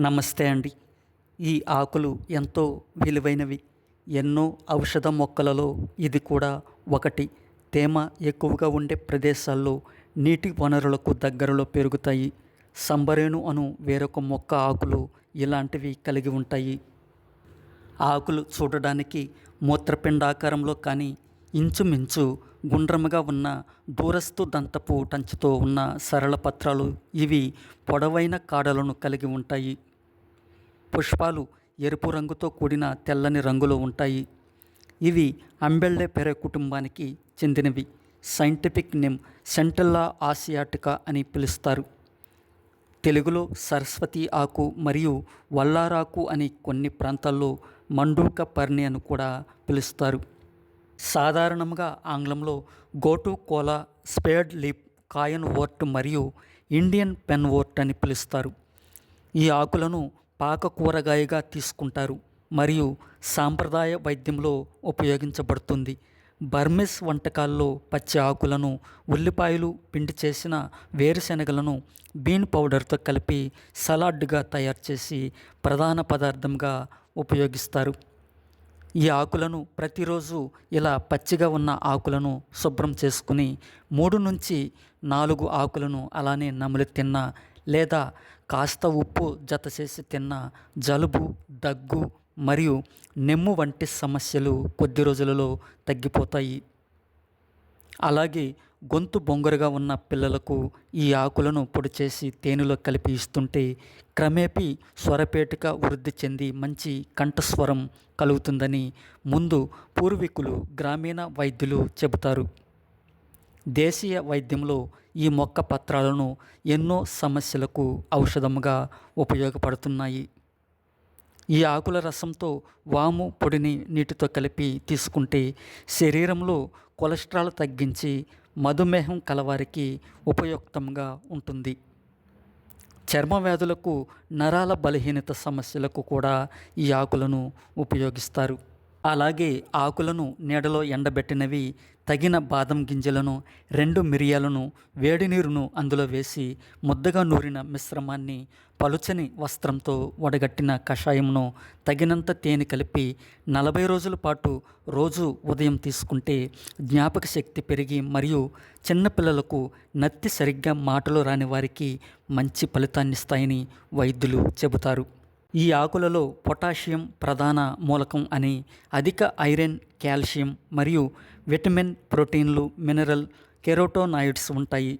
నమస్తే అండి. ఈ ఆకులు ఎంతో విలువైనవి. ఎన్నో ఔషధ మొక్కలలో ఇది కూడా ఒకటి. తేమ ఎక్కువగా ఉండే ప్రదేశాల్లో నీటి వనరులకు దగ్గరలో పెరుగుతాయి. సంబరేణు అను వేరొక మొక్క ఆకులు ఇలాంటివి కలిగి ఉంటాయి. ఆకులు చూడడానికి మూత్రపిండాకారంలో కానీ ఇంచుమించు గుండ్రముగా ఉన్న దూరస్తు దంతపు టంచుతో ఉన్న సరళ పత్రాలు ఇవి పొడవైన కాడలను కలిగి ఉంటాయి. పుష్పాలు ఎరుపు రంగుతో కూడిన తెల్లని రంగులో ఉంటాయి. ఇవి అంబెళ్ళే పెరే కుటుంబానికి చెందినవి. సైంటిఫిక్ నేమ్ సెంటల్లా ఆసియాటికా అని పిలుస్తారు. తెలుగులో సరస్వతి ఆకు మరియు వల్లారాకు అని కొన్ని ప్రాంతాల్లో మండూక పర్ణి అని కూడా పిలుస్తారు. సాధారణంగా ఆంగ్లంలో goat Kola spadeleaf coinwort మరియు ఇండియన్ పెన్ ఓర్ట్ అని పిలుస్తారు. ఈ ఆకులను పాక కూరగాయగా తీసుకుంటారు. మరియు సాంప్రదాయ వైద్యంలో ఉపయోగించబడుతుంది. బర్మిస్ వంటకాల్లో పచ్చి ఆకులను ఉల్లిపాయలు పిండి చేసిన వేరుశనగలను బీన్ పౌడర్తో కలిపి సలాడ్గా తయారు చేసి ప్రధాన పదార్థంగా ఉపయోగిస్తారు. ఈ ఆకులను ప్రతిరోజు ఇలా పచ్చిగా ఉన్న ఆకులను శుభ్రం చేసుకుని మూడు నుంచి నాలుగు ఆకులను అలానే నములు తిన్నా లేదా కాస్త ఉప్పు జత చేసి తిన్న జలుబు దగ్గు మరియు నెమ్ము వంటి సమస్యలు కొద్ది రోజులలో తగ్గిపోతాయి. అలాగే గొంతు బొంగరుగా ఉన్న పిల్లలకు ఈ ఆకులను పొడి చేసి తేనెలో కలిపి ఇస్తుంటే క్రమేపీ స్వరపేటిక వృద్ధి చెంది మంచి కంఠస్వరం కలుగుతుందని ముందు పూర్వీకులు గ్రామీణ వైద్యులు చెబుతారు. దేశీయ వైద్యంలో ఈ మొక్క పత్రాలను ఎన్నో సమస్యలకు ఔషధముగా ఉపయోగపడుతున్నాయి. ఈ ఆకుల రసంతో వాము పొడిని నీటితో కలిపి తీసుకుంటే శరీరంలో కొలెస్ట్రాల్ తగ్గించి మధుమేహం కలవారికి ఉపయుక్తంగా ఉంటుంది. చర్మ వ్యాధులకు నరాల బలహీనత సమస్యలకు కూడా ఈ ఆకులను ఉపయోగిస్తారు. అలాగే ఆకులను నీడలో ఎండబెట్టినవి తగిన బాదం గింజలను రెండు మిరియాలను వేడి నీరును అందులో వేసి ముద్దగా నూరిన మిశ్రమాన్ని పలుచని వస్త్రంతో వడగట్టిన కషాయంను తగినంత తేనె కలిపి నలభై రోజుల పాటు రోజు ఉదయం తీసుకుంటే జ్ఞాపక శక్తి పెరిగి మరియు చిన్నపిల్లలకు నత్తి సరిగ్గా మాటలు రాని వారికి మంచి ఫలితాన్నిస్తాయని వైద్యులు చెబుతారు. ఈ ఆకులలో పొటాషియం ప్రధాన మూలకం అని అధిక ఐరన్ కాల్షియం మరియు విటమిన్ ప్రోటీన్లు మినరల్ కెరోటోనాయిడ్స్ ఉంటాయి.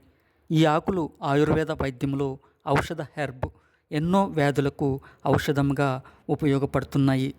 ఈ ఆకులు ఆయుర్వేద వైద్యంలో ఔషధ హెర్బ్ ఎన్నో వ్యాధులకు ఔషధంగా ఉపయోగపడుతున్నాయి.